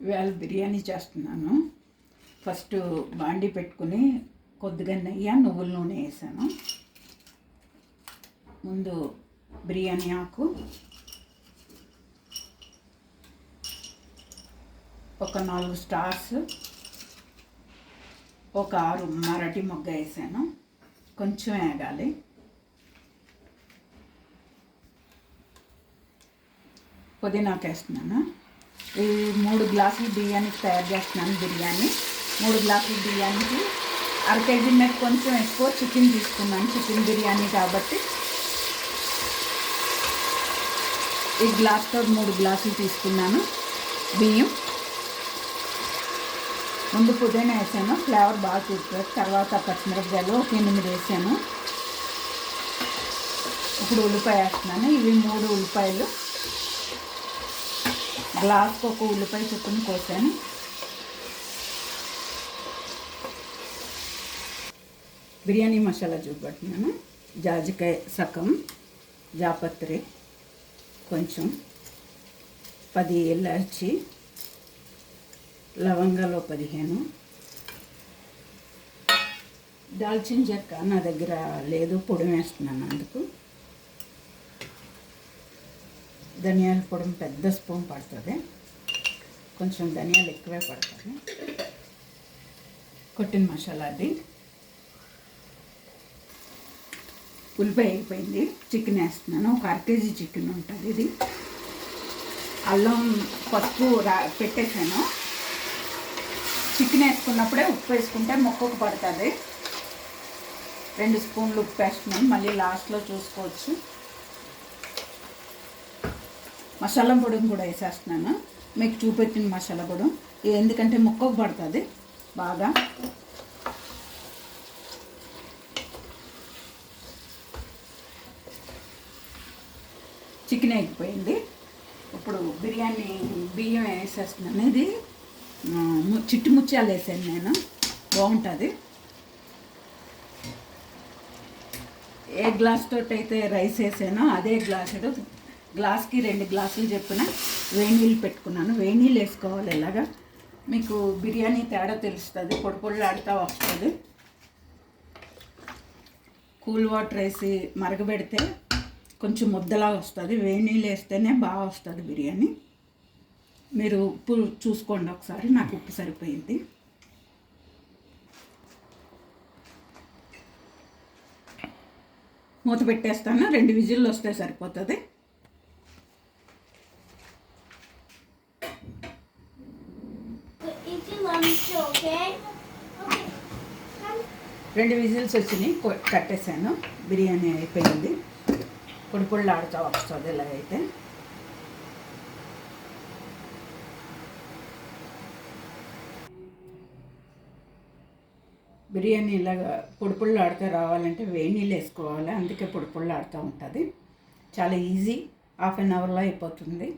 ఇవాళ బిర్యానీ చేస్తున్నాను. ఫస్ట్ బాండి పెట్టుకుని కొద్దిగా నెయ్యి నువ్వుల నూనె వేసాను. ముందు బిర్యానీ ఆకు. ఒక నాలుగు స్టార్స్. ఒక ఆరు మరటి మొగ్గ వేసాను. కొంచెం వేగాలి. పుదీనాకేస్తున్నాను. ఈ మూడు గ్లాసులు బియ్యానికి తయారు చేస్తున్నాను బిర్యానీ. మూడు గ్లాసులు బియ్యానికి అర కేజీ మీద కొంచెం ఎక్కువ చికెన్ తీసుకున్నాను చికెన్ బిర్యానీ కాబట్టి. ఈ గ్లాస్తో మూడు గ్లాసులు తీసుకున్నాను బియ్యం. ముందు పుదీనా వేసాను ఫ్లేవర్ బాగా చూస్తుంది తర్వాత పచ్చిమిరపకాయలు ఒక ఎనిమిది వేసాను. ఇప్పుడు ఉల్లిపాయ వేస్తున్నాను. ఇవి మూడు ఉల్లిపాయలు. గ్లాస్కి ఒక ఉల్లిపాయ చుక్కను కోసాను. బిర్యానీ మసాలా చూపెడుతున్నాను. జాజికాయ సగం జాపత్రి కొంచెం పది ఇలాచి లవంగాలో పదిహేను. దాల్చిన చెక్క నా దగ్గర లేదు పొడి వేస్తున్నాను అందుకు. ధనియాల పొడి పెద్ద స్పూన్ పడుతుంది. కొంచెం ధనియాలు ఎక్కువే పడుతుంది. కొట్టిన మసాలా అది. ఉల్లిపాయ అయిపోయింది. చికెన్ వేస్తున్నాను. ఒక అర కేజీ చికెన్ ఉంటుంది ఇది. అల్లం పసుపు రా పెట్టేశాను. చికెన్ వేసుకున్నప్పుడే ఉప్పు వేసుకుంటే మొక్కకు పడుతుంది. రెండు స్పూన్లు ఉప్పు వేస్తున్నాను. మళ్ళీ లాస్ట్లో చూసుకోవచ్చు. మసాలా పొడిని కూడా వేసేస్తున్నాను. మీకు చూపెట్టిన మసాలా పొడి. ఎందుకంటే ముక్కకు పడుతుంది. బాగా. చికెన్ అయిపోయింది. ఇప్పుడు బిర్యానీ బియ్యం వేసేస్తున్నాను. ఇది చిట్టు ముత్యాలు వేసాను నేను. బాగుంటుంది. ఏ గ్లాస్ తోటి అయితే రైస్ వేసానో అదే గ్లాసుడు గ్లాస్కి రెండు గ్లాసులు చెప్పిన వేణీళ్ళు పెట్టుకున్నాను. వేడి నీళ్ళు వేసుకోవాలి ఇలాగా మీకు బిర్యానీ తేడా తెలుస్తుంది పొడి పొడిలాడుతూ వస్తుంది. కూల్ వాటర్ వేసి మరగబెడితే కొంచెం ముద్దలా వస్తుంది. వేడి నీళ్ళు వేస్తేనే బాగా వస్తుంది బిర్యానీ. మీరు ఉప్పు చూసుకోండి ఒకసారి నాకు ఉప్పు సరిపోయింది. మూత పెట్టేస్తాను. రెండు విజిల్లు వస్తే సరిపోతుంది. రెండు విజిల్స్ వచ్చినాయి కట్టేశాను. బిర్యానీ అయిపోయింది. పొడి పొడిలు ఆడుతూ వస్తుంది ఇలాగైతే అయితే బిర్యానీ ఇలాగా పొడి ఆడుతూ రావాలంటే వేడి నీళ్ళు వేసుకోవాలి. అందుకే పొడి ఆడుతూ ఉంటుంది. చాలా ఈజీ. హాఫ్ అన్ అవర్లో అయిపోతుంది.